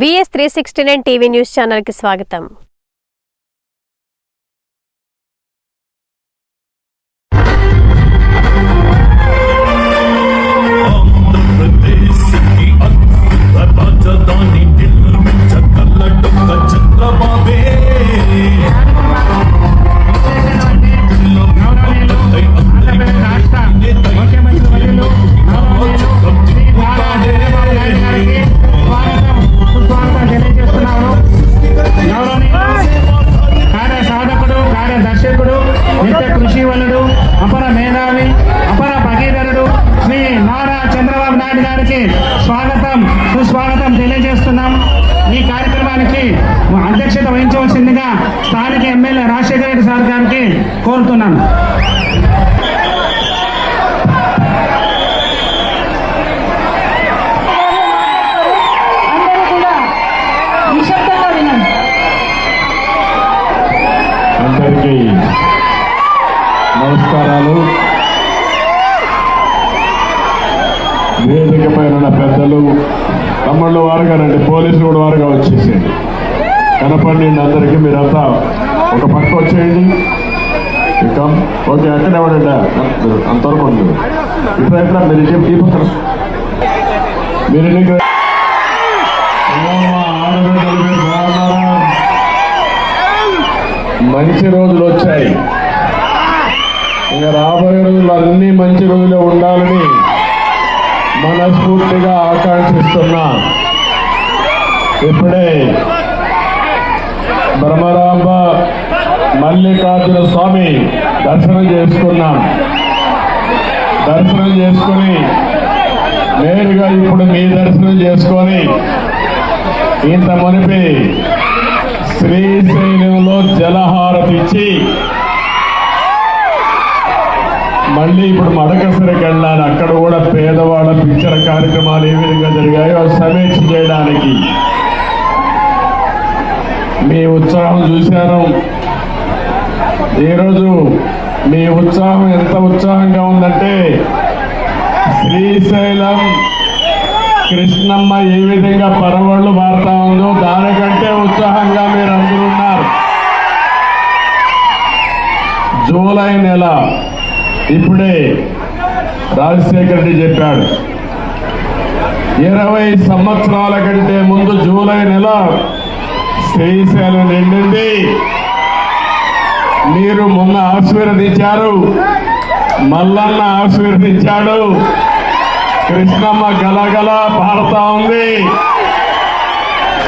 V S three sixty nine TV news ఛానల్కి స్వాగతం. కి రాజధాని కనపడండి అందరికీ మీరంతా ఒక పక్క వచ్చేయండి. ఇక ఓకే అక్కడే పడండి అంతవరకు ఉంది. ఇప్పుడు ఎక్కడ మీరు ఇటు- ఈ పక్కన మీరు ఎన్ని మంచి రోజులు వచ్చాయి. ఇంకా రాబోయే రోజులు అన్ని మంచి రోజులే ఉండాలని మనస్ఫూర్తిగా ఆకాంక్షిస్తున్నా. ఇప్పుడే బ్రహ్మరాంబ మల్లికార్జున స్వామి దర్శనం చేసుకున్నాం. దర్శనం చేసుకుని నేరుగా ఇప్పుడు మీ దర్శనం చేసుకొని ఇంత మునిపి శ్రీశైలంలో జలహారతి ఇచ్చి మళ్ళీ ఇప్పుడు మడకసరికి వెళ్ళాలి. అక్కడ కూడా పేదవాళ్ళ పిక్చర్ కార్యక్రమాలు ఏ విధంగా జరిగాయో సమీక్ష చేయడానికి. మీ ఉత్సాహం చూశాను. ఈరోజు మీ ఉత్సాహం ఎంత ఉత్సాహంగా ఉందంటే శ్రీశైలం కృష్ణమ్మ ఏ విధంగా పరవళ్ళు మారుతా ఉందో దానికంటే ఉత్సాహంగా మీరు అందరూ ఉన్నారు. జూలై నెల ఇప్పుడే రాజశేఖర్ రెడ్డి చెప్పాడు. ఇరవై సంవత్సరాల కంటే ముందు జూలై నెల శ్రీశైలం నిండింది. మీరు మొన్న ఆశీర్వదించారు. మల్లన్న ఆశీర్వదించాడు. కృష్ణమ్మ గలగల పాడుతా ఉంది.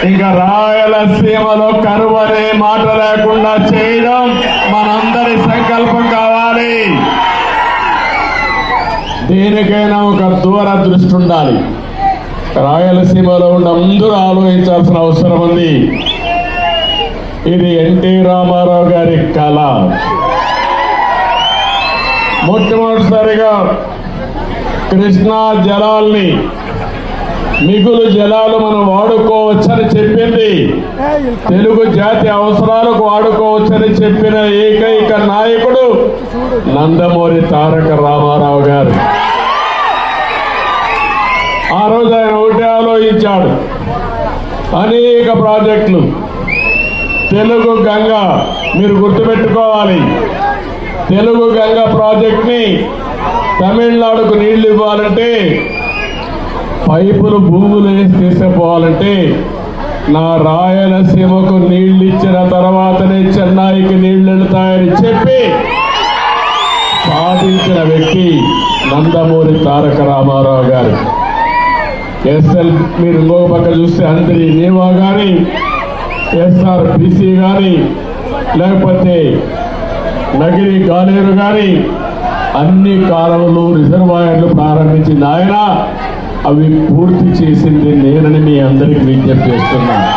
ఇంకా రాయలసీమలో కరువు అనే మాట లేకుండా చేయడం మనందరి సంకల్పం కావాలి. దేనికైనా ఒక దూరదృష్టి ఉండాలి. రాయలసీమలో ఉన్న అందరూ ఆలోచించాల్సిన అవసరం ఉంది. ఇది ఎన్టీ రామారావు గారి కళ. మొట్టమొదటిసారిగా కృష్ణా జలాల్ని మిగులు జలాలు మనం వాడుకోవచ్చని చెప్పింది. తెలుగు జాతి అవసరాలకు వాడుకోవచ్చని చెప్పిన ఏకైక నాయకుడు నందమూరి తారక రామారావు గారు. ఆ రోజు ఆయన ఒకటే ఆలోచించాడు అనేక ప్రాజెక్టులు. తెలుగు గంగ మీరు గుర్తుపెట్టుకోవాలి. తెలుగు గంగ ప్రాజెక్ట్ని తమిళనాడుకు నీళ్ళు ఇవ్వాలంటే పైపులు భూములు వేసి తీసుకుపోవాలంటే నా రాయలసీమకు నీళ్ళు ఇచ్చిన తర్వాతనే చెన్నైకి నీళ్ళు వెళ్తాయని చెప్పి సాధించిన వ్యక్తి నందమూరి తారక రామారావు గారు. ఎస్ఎల్ మీరు ఇంకొక పక్క చూస్తే అందరి నీవా కానీ ఎస్ఆర్ బీసీ కానీ లేకపోతే నగిరి గాలేరు కానీ అన్ని కాలంలో రిజర్వాయర్లు ప్రారంభించింది ఆయన. అవి పూర్తి చేసింది నేనని మీ అందరికి విజ్ఞప్తి చేస్తున్నాను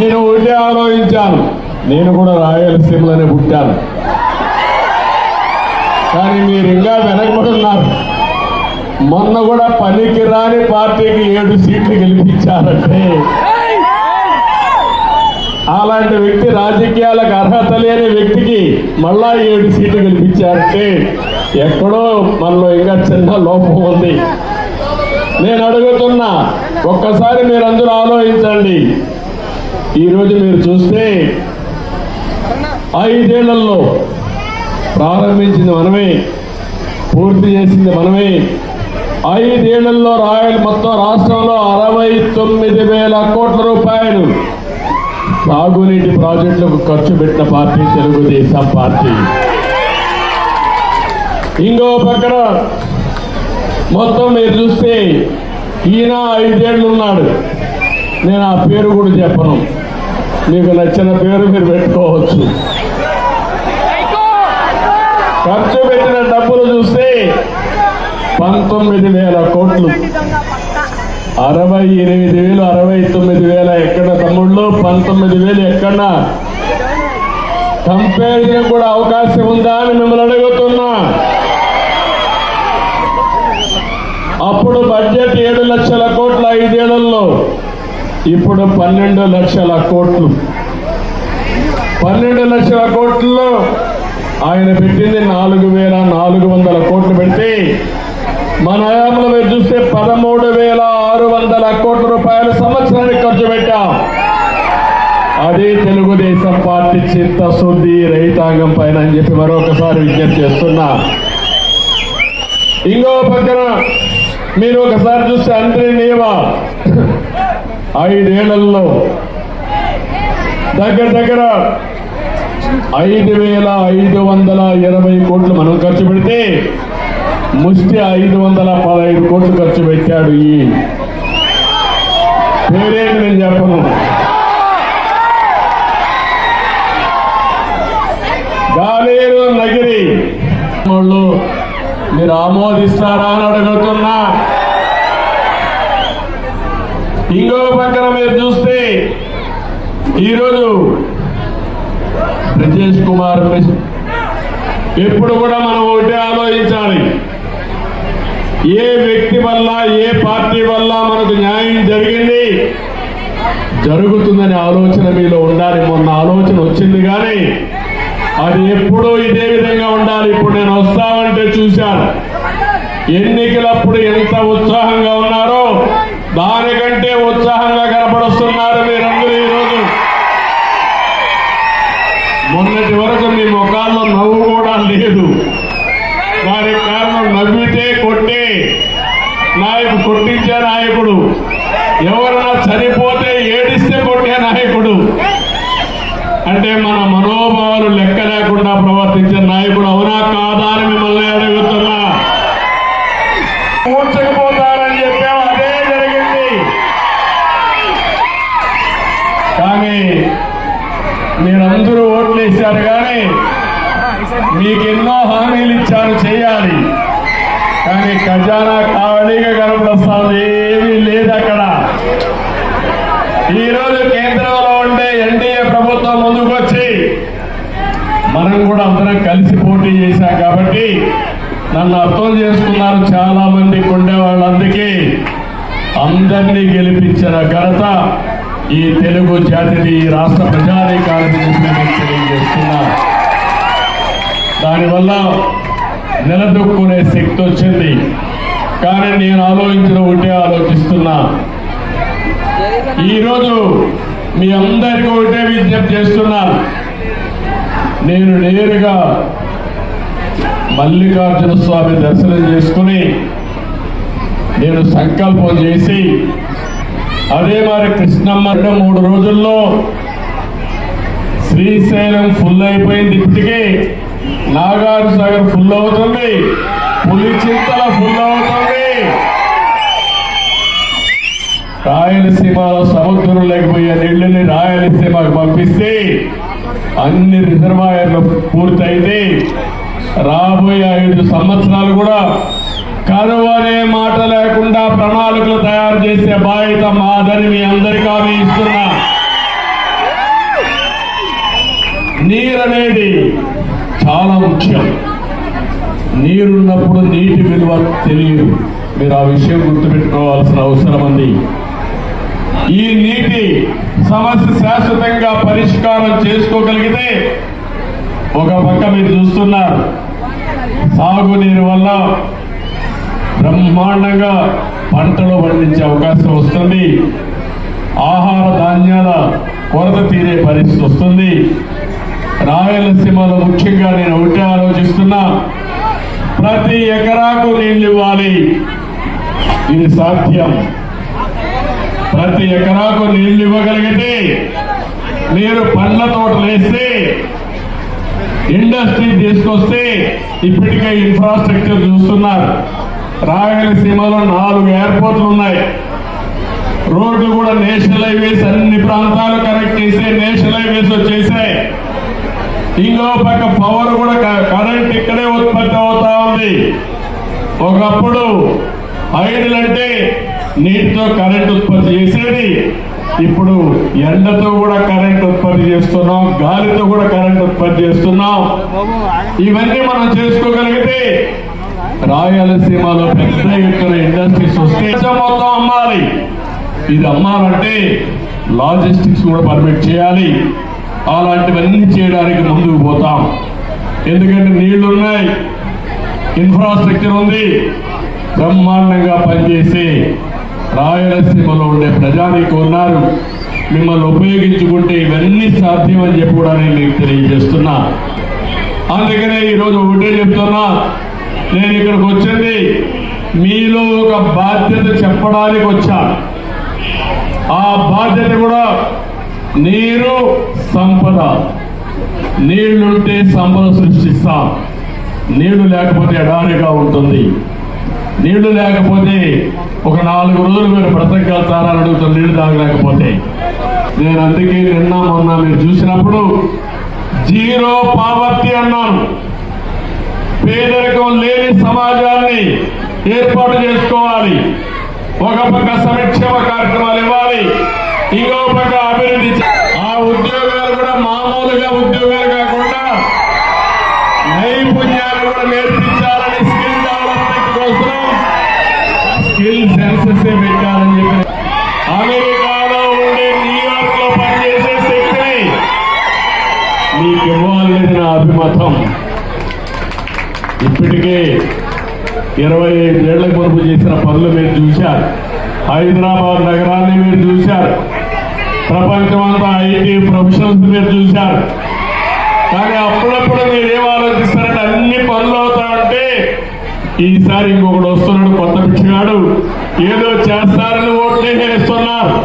నేను ఒకటే ఆలోచించాను. నేను కూడా రాయలసీమలోనే పుట్టాను. కానీ మీరు ఇంకా వెనకబడున్నారు. మొన్న కూడా పనికి రాని పార్టీకి ఏడు సీట్లు గెలిపించారంటే అలాంటి వ్యక్తి రాజకీయాలకు అర్హత లేని వ్యక్తికి మళ్ళా ఏడు సీట్లు గెలిపించారంటే ఎక్కడో మనలో ఇంకా చిన్న లోపం ఉంది. నేను అడుగుతున్నా ఒక్కసారి మీరు అందరూ ఆలోచించండి. ఈరోజు మీరు చూస్తే ఐదేళ్ళలో ప్రారంభించింది మనమే పూర్తి చేసింది మనమే. ఐదేళ్ళలో రాయల్ మొత్తం రాష్ట్రంలో అరవై తొమ్మిది వేల కోట్ల రూపాయలు సాగునీటి ప్రాజెక్టులకు ఖర్చు పెట్టిన పార్టీ తెలుగుదేశం పార్టీ. ఇంకో పక్కన మొత్తం మీరు చూస్తే ఈయన ఐదేళ్ళు ఉన్నాడు. నేను ఆ పేరు కూడా చెప్పను. మీకు నచ్చిన పేరు మీరు పెట్టుకోవచ్చు. ఖర్చు పెట్టిన డబ్బులు చూస్తే పంతొమ్మిది వేల కోట్లు. అరవై ఎనిమిది వేలు అరవై తొమ్మిది వేల ఎక్కడ తమ్ముళ్ళు? పంతొమ్మిది వేలు ఎక్కడ కంపారిజన్ కూడా అవకాశం ఉందా అని మిమ్మల్ని అడుగుతున్నా. అప్పుడు బడ్జెట్ ఏడు లక్షల కోట్ల ఐదేళ్ళలో ఇప్పుడు పన్నెండు లక్షల కోట్లు. పన్నెండు లక్షల కోట్లలో ఆయన పెట్టింది నాలుగు వేల నాలుగు వందల కోట్లు పెడితే మన హయాంలో మీరు చూస్తే పదమూడు వేల ఆరు వందల కోట్ల రూపాయలు సంవత్సరానికి ఖర్చు పెట్టాం. అదే తెలుగుదేశం పార్టీ చిత్తశుద్ధి రైతాంగం పైన అని చెప్పి మరొకసారి విజ్ఞప్తి చేస్తున్నా. ఇంకో పక్కన మీరు ఒకసారి చూస్తే అందరి నియమ ఐదేళ్ళలో దగ్గర దగ్గర ఐదు వేల ఐదు వందల ఇరవై కోట్లు మనం ఖర్చు పెడితే ముష్టి ఐదు వందల పదహైదు కోట్లు ఖర్చు పెట్టాడు ఈ. పేరేమి నేను చెప్పను? గాలేరు నగిరి. వాళ్ళు మీరు ఆమోదిస్తారా అని అడుగుతున్నా. ఇంకో పక్కన మీరు చూస్తే ఈరోజు బ్రిజేష్ కుమార్ ఎప్పుడు కూడా మనం ఒకటే ఆలోచించాలి. ఏ వ్యక్తి వల్ల ఏ పార్టీ వల్ల మనకు న్యాయం జరిగింది? జరుగుతుందనే ఆలోచన మీలో ఉండాలి. మొన్న ఆలోచన వచ్చింది కానీ అది ఎప్పుడూ ఇదే విధంగా ఉండాలి. ఇప్పుడు నేను వస్తామంటే చూశాను. ఎన్నికలప్పుడు ఎంత ఉత్సాహంగా ఉన్నారో దానికంటే ఉత్సాహంగా కనపడుస్తున్నారు మీరందరూ ఈరోజు మొన్నటి వరకు మీ ముఖాల్లో నవ్వు కూడా లేదు దానికి కారణం నవ్వితే కొట్టే నాయకుడు కొట్టించే నాయకుడు ఎవరైనా చనిపోతే ఏడిస్తే కొట్టే నాయకుడు. అంటే మన మనోభావాలు లెక్క లేకుండా ప్రవర్తించే నాయకుడు అవునా కాదా అని మిమ్మల్ని అడుగుతున్నా. కూర్చకపోతారని చెప్పాము అదే జరిగింది. కానీ మీరందరూ ఓట్లు వేశారు కానీ మీకు ఎన్నో హామీలు ఇచ్చారు చేయాలి. కానీ ఖజానా ఖాళీగా కనపడొస్తుంది ఏమీ లేదు ఈ రోజు కేంద్రంలో ఉండే ఎన్డీఏ ప్రభుత్వం ముందుకు వచ్చి మనం కూడా అందరం కలిసి పోటీ చేశాం కాబట్టి నన్ను అర్థం చేసుకున్నారు చాలా మంది ఉండే వాళ్ళందరికీ. అందరినీ గెలిపించిన ఘనత ఈ తెలుగు జాతిని ఈ రాష్ట్ర ప్రజానీకానికి తెలియజేస్తున్నా. దానివల్ల నిలదొక్కునే శక్తి వచ్చింది. కానీ నేను ఆలోచించిన ఒకటే ఆలోచిస్తున్నా. ఈరోజు మీ అందరికీ ఒకటే విజ్ఞప్తి చేస్తున్నాను. నేను నేరుగా మల్లికార్జున స్వామి దర్శనం చేసుకుని నేను సంకల్పం చేసి అదే మరి కృష్ణమ్మ మూడు రోజుల్లో శ్రీశైలం ఫుల్ అయిపోయింది ఇప్పటికే. నాగార్జునసాగర్ ఫుల్ అవుతుంది. పులిచింతల ఫుల్ అవుతుంది. రాయలసీమలో సముద్రం లేకపోయే నీళ్ళని రాయలసీమకు పంపిస్తే అన్ని రిజర్వాయర్లు పూర్తయితే రాబోయే ఐదు సంవత్సరాలు కూడా కరువు అనే మాట లేకుండా ప్రణాళికలు తయారు చేసే బాధ్యత మాదని మీ అందరికీ హామీ ఇస్తున్నా. నీరు అనేది చాలా ముఖ్యం. నీరున్నప్పుడు నీటి విలువ తెలియదు. మీరు ఆ విషయం గుర్తుపెట్టుకోవాల్సిన అవసరం ఉంది. ఈ నీటి సమస్య శాశ్వతంగా పరిష్కారం చేసుకోగలిగితే ఒక పక్క మీరు చూస్తున్నారు. సాగునీరు వల్ల బ్రహ్మాండంగా పంటలు పండించే అవకాశం వస్తుంది. ఆహార ధాన్యాల కొరత తీరే పరిస్థితి వస్తుంది. రాయలసీమలో ముఖ్యంగా నేను ఒకటే ఆలోచిస్తున్నా. ప్రతి ఎకరాకు నీళ్ళు ఇవ్వాలి. ఇది సాధ్యం. ప్రతి ఎకరాకు నీళ్ళు ఇవ్వగలిగితే మీరు పండ్ల తోటలు వేస్తే ఇండస్ట్రీ తీసుకొస్తే ఇప్పటికే ఇన్ఫ్రాస్ట్రక్చర్ చూస్తున్నారు. రాయలసీమలో నాలుగు ఎయిర్పోర్ట్లు ఉన్నాయి. రోడ్లు కూడా నేషనల్ హైవేస్ అన్ని ప్రాంతాలు కనెక్ట్ చేసే నేషనల్ హైవేస్ వచ్చేసాయి ఇంకో పక్క పవర్ కూడా క- కరెంట్ ఇక్కడే ఉత్పత్తి అవుతా ఉంది. ఒకప్పుడు ఐడల్ అంటే నీటితో కరెంట్ ఉత్పత్తి చేసేది. ఇప్పుడు ఎండతో కూడా కరెంట్ ఉత్పత్తి చేస్తున్నాం గాలితో కూడా కరెంట్ ఉత్పత్తి చేస్తున్నాం. ఇవన్నీ మనం చేసుకోగలిగితే రాయలసీమలో పెద్ద ఎత్తున ఇండస్ట్రీస్ వస్తే మొత్తం అమ్మాలి. ఇది అమ్మాలంటే లాజిస్టిక్స్ కూడా పర్మిట్ చేయాలి. అలాంటివన్నీ చేయడానికి ముందుకు పోతాం. ఎందుకంటే నీళ్ళు ఉన్నాయి ఇన్ఫ్రాస్ట్రక్చర్ ఉంది బ్రహ్మాండంగా పనిచేసే రాయలసీమలో ఉండే ప్రజానికి ఉన్నారు. మిమ్మల్ని ఉపయోగించుకుంటే ఇవన్నీ సాధ్యం అని చెప్పి కూడా నేను మీకు తెలియజేస్తున్నా. అందుకనే ఈరోజు ఒకటే చెప్తున్నా నేను ఇక్కడికి వచ్చింది మీలో ఒక బాధ్యత చెప్పడానికి వచ్చాను ఆ బాధ్యత కూడా నీరు సంపద. నీళ్ళుంటే సంపద సృష్టిస్తాం. నీళ్ళు లేకపోతే ఎడారిగా ఉంటుంది. నీళ్ళు లేకపోతే ఒక నాలుగు రోజులు మీరు బ్రతకగలుగుతారని అడుగుతారు నీళ్ళు తాగలేకపోతే. నేను అందుకే నిన్న మొన్న మీరు చూసినప్పుడు జీరో పావర్టీ అన్నాను పేదరికం లేని సమాజాన్ని ఏర్పాటు చేసుకోవాలి. ఒక పక్క సంక్షేమ కార్యక్రమాలు ఇవ్వాలి. ఇంకో పక్క అభివృద్ధి ఆ ఉద్యోగాలు కూడా మామూలుగా ఉద్యోగాలు ఇవ్వాలనేది నా అభిమతం. ఇప్పటికే ఇరవై ఐదేళ్ళ పొరుపు చేసిన పనులు మీరు చూశారు. హైదరాబాద్ నగరాన్ని మీరు చూశారు. ప్రపంచమంతా ఐటీ ప్రొఫెషనల్స్ మీరు చూశారు. కానీ అప్పుడప్పుడు మీరు ఏం ఆలోచిస్తారంటే అన్ని పనులు అవుతా ఉంటే ఈసారి ఇంకొకడు వస్తున్నాడు కొత్త పిచ్చిగాడు ఏదో చేస్తారని ఓట్లే వేస్తున్నారు.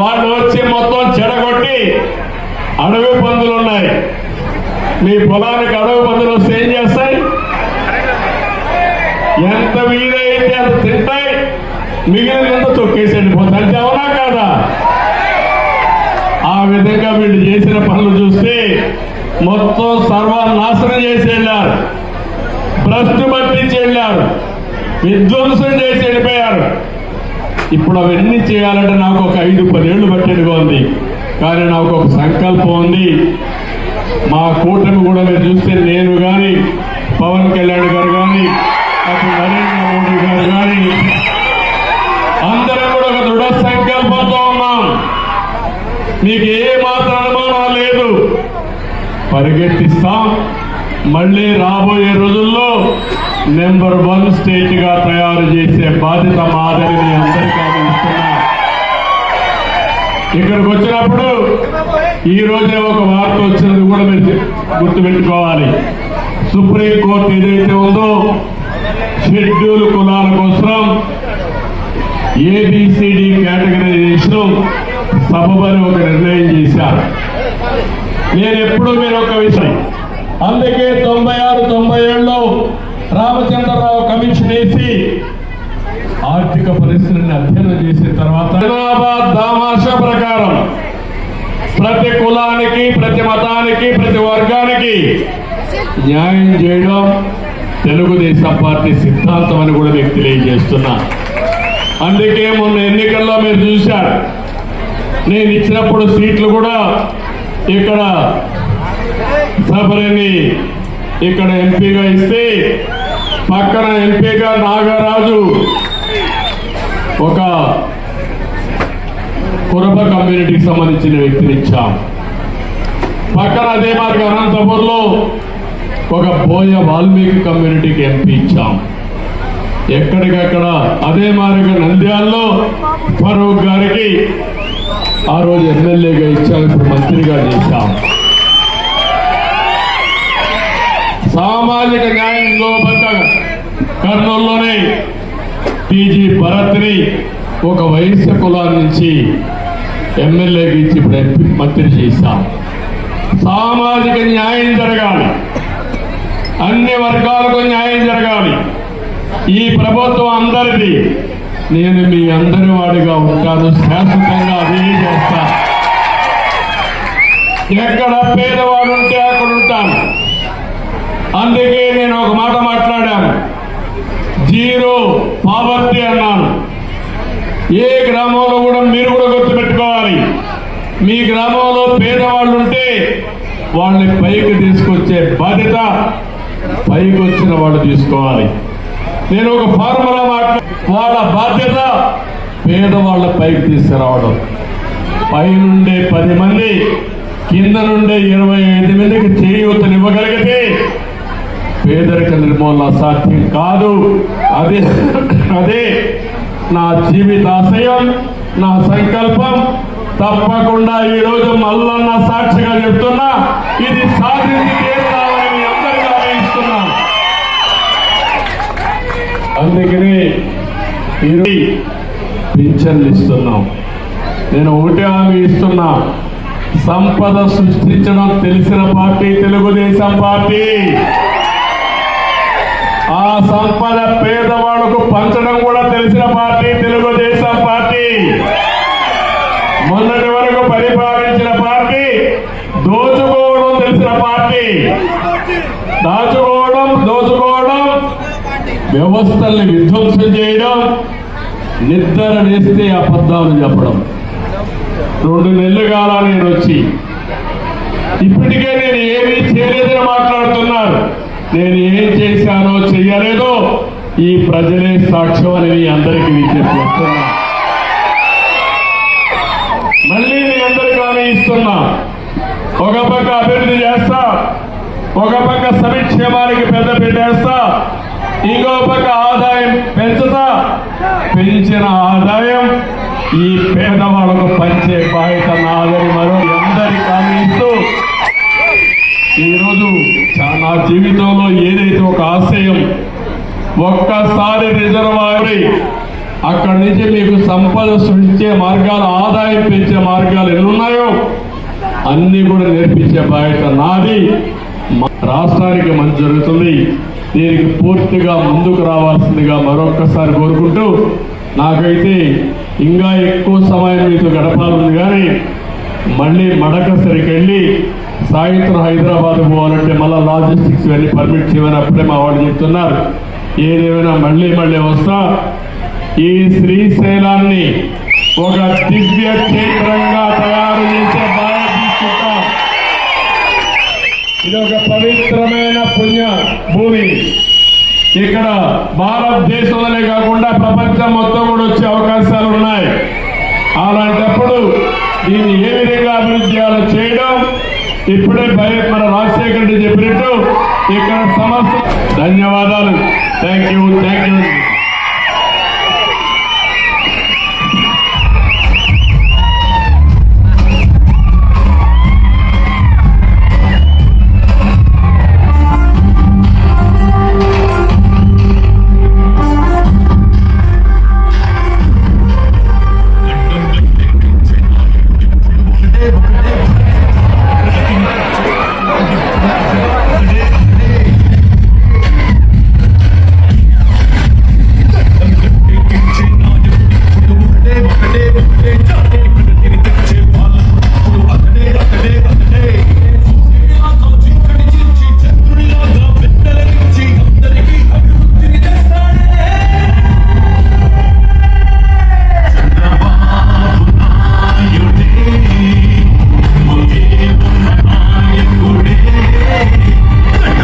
వాళ్ళు వచ్చి మొత్తం చెడగొట్టి అడవి పందులు ఉన్నాయి. మీ పొలానికి అడవి పందులు వస్తే ఏం చేస్తాయి? ఎంత వీలైతే అంత తింటాయి. మిగిలినంత తొక్కేసి వెళ్ళిపోతాయి అంటే అవునా కాదా? ఆ విధంగా వీళ్ళు చేసిన పనులు చూస్తే మొత్తం సర్వనాశనం చేసి వెళ్ళారు. భ్రష్టు పట్టించి వెళ్ళారు. విధ్వంసం చేసి వెళ్ళిపోయారు. ఇప్పుడు అవన్నీ చేయాలంటే నాకు ఒక ఐదు పదేళ్ళు పట్టేట్టుగా ఉంది. కానీ నాకు ఒక సంకల్పం ఉంది. మా కూటమి కూడా మీరు చూస్తే నేను కానీ పవన్ కళ్యాణ్ గారు కానీ అటు నరేంద్ర మోడీ గారు కానీ అందరం కూడా ఒక దృఢ సంకల్పంతో ఉన్నాం. మీకు ఏ మాత్రం అనుమానం లేదు. పరిగెత్తిస్తాం. మళ్ళీ రాబోయే రోజుల్లో నెంబర్ వన్ స్టేట్గా తయారు చేసే బాధ్యత మాదని అందరికీ ఇక్కడికి వచ్చినప్పుడు ఈ రోజే ఒక వార్త వచ్చినది కూడా మీరు గుర్తుపెట్టుకోవాలి. సుప్రీం కోర్టు ఏదైతే ఉందో షెడ్యూల్ కులాల కోసం ఏబిసిడి కేటగరైజేషన్ సభమని ఒక నిర్ణయం చేశారు. నేను ఎప్పుడు మీరు ఒక విషయం. అందుకే తొంభై ఆరు తొంభై ఏడులో రామచంద్రరావు కమిషన్ వేసి ఆర్థిక పరిస్థితిని అధ్యయనం చేసిన తర్వాత హైదరాబాద్ దామాష ప్రకారం ప్రతి కులానికి ప్రతి మతానికి ప్రతి వర్గానికి న్యాయం చేయడం తెలుగుదేశం పార్టీ సిద్ధాంతం అని కూడా మీకు తెలియజేస్తున్నా. అందుకే మొన్న ఎన్నికల్లో మీరు చూశారు. నేను ఇచ్చినప్పుడు సీట్లు కూడా ఇక్కడ సభలని ఇక్కడ ఎంపీగా ఇస్తే పక్కన ఎంపీగా నాగరాజు ఒక కురబ కమ్యూనిటీకి సంబంధించిన వ్యక్తిని ఇచ్చాం. పక్కన అదే మార్గం అనంతపూర్లో ఒక బోయ వాల్మీకి కమ్యూనిటీకి ఎంపీ ఇచ్చాం. ఎక్కడికక్కడ అదే మాదిరిగా నంద్యాలలో ఫరూక్ గారికి ఆ రోజు ఎమ్మెల్యేగా ఇచ్చాం ఇప్పుడు మంత్రిగా చేశాం. సామాజిక న్యాయం ఇంకో కర్నూలులోనే టీజీ భరత్ని ఒక వైశ్య కులాల నుంచి ఎమ్మెల్యేకి ఇచ్చి ఇప్పుడు ఎంపీ మంత్రి చేశాం సామాజిక న్యాయం జరగాలి. అన్ని వర్గాలకు న్యాయం జరగాలి. ఈ ప్రభుత్వం అందరిది. నేను మీ అందరి వాడిగా ఉంటాను. శాశ్వతంగా అదే చేస్తా. ఎక్కడ పేదవాడు ఉంటే అక్కడ ఉంటాను. అందుకే నేను ఒక మాట మాట్లాడాను. జీరో పావర్టీ అన్నాను. ఏ గ్రామంలో కూడా మీరు కూడా పేదవాళ్ళు ఉంటే వాళ్ళని పైకి తీసుకొచ్చే బాధ్యత పైకి వచ్చిన వాళ్ళు తీసుకోవాలి. నేను ఒక ఫార్ములా మాట్లా వాళ్ళ బాధ్యత పేదవాళ్ళ పైకి తీసుకురావడం. పైనుండే పది మంది కింద నుండే ఇరవై ఐదు మందికి చేయూతనివ్వగలిగితే పేదరిక నిర్మూలన సాధ్యం కాదు. అదే అదే నా జీవితాశయం నా సంకల్పం. తప్పకుండా ఈ రోజు మల్లన్న సాక్షిగా చెప్తున్నా ఇది సాధించి తీరుతామని అందరికీ అందుకని ఇది పింఛన్లు ఇస్తున్నాం. నేను ఒకటే హామీ ఇస్తున్నా సంపద సృష్టించడం తెలిసిన పార్టీ తెలుగుదేశం పార్టీ. ఆ సంపద పేదవాళ్ళకు పంచడం కూడా తెలిసిన పార్టీ తెలుగుదేశం పార్టీ మొన్నటి వరకు పరిపాలించిన పార్టీ దోచుకోవడం తెలిసిన పార్టీ. దాచుకోవడం దోచుకోవడం వ్యవస్థల్ని విధ్వంసం చేయడం నిద్ర వేస్తే అబద్ధాలు చెప్పడం. రెండు నెలలు కాలా నేను వచ్చి. ఇప్పటికే నేను ఏమీ చేయలేదని మాట్లాడుతున్నారు. నేను ఏం చేశానో చెయ్యలేదో ఈ ప్రజలే సాక్ష్యం అని అందరికీ విజ్ఞప్తి చేస్తున్నా మళ్ళీ మీ అందరికీ హామీ ఇస్తున్నా ఒక పక్క అభివృద్ధి చేస్తా ఒక పక్క సమిక్షేమానికి పెద్ద పెట్టేస్తా ఇంకో పక్క ఆదాయం పెంచుతా. పెంచిన ఆదాయం ఈ పేదవాళ్ళకు పంచే బాధ్యత నాదని మరో అందరికి హామీ ఇస్తూ ఈరోజు నా జీవితంలో ఏదైతే ఒక ఆశయం ఒక్కసారి రిజర్వాయర్ అక్కడి నుంచి మీకు సంపద సృష్టించే మార్గాలు ఆదాయం పెంచే మార్గాలు ఎన్ని ఉన్నాయో అన్ని కూడా నేర్పించే బాధ్యత నాది. రాష్ట్రానికి మంచి జరుగుతుంది. దీనికి పూర్తిగా ముందుకు రావాల్సిందిగా మరొక్కసారి కోరుకుంటూ నాకైతే ఇంకా ఎక్కువ సమయం మీతో గడపాలని కానీ మళ్ళీ మడకసరికి వెళ్ళి సాయంత్రం హైదరాబాద్ పోవాలంటే మళ్ళీ లాజిస్టిక్స్ వెళ్ళి పర్మిట్ చేయమని అప్పుడే మా వాళ్ళు చెప్తున్నారు. ఏదేమైనా మళ్ళీ మళ్ళీ వస్తా. ఈ శ్రీశైలాన్ని ఒక దివ్య క్షేత్రంగా తయారు చేసే బాధ్యత ఇది ఒక పవిత్రమైన పుణ్య భూమి. ఇక్కడ భారతదేశంలోనే కాకుండా ప్రపంచం మొత్తం కూడా వచ్చే అవకాశాలు ఉన్నాయి. అలాంటప్పుడు దీన్ని ఏ విధంగా అభివృద్ధి చేయడం ఇప్పుడే భయ మన రాజశేఖర రెడ్డి చెప్పినట్టు ఇక్కడ సమస్య ధన్యవాదాలు. Thank you thank you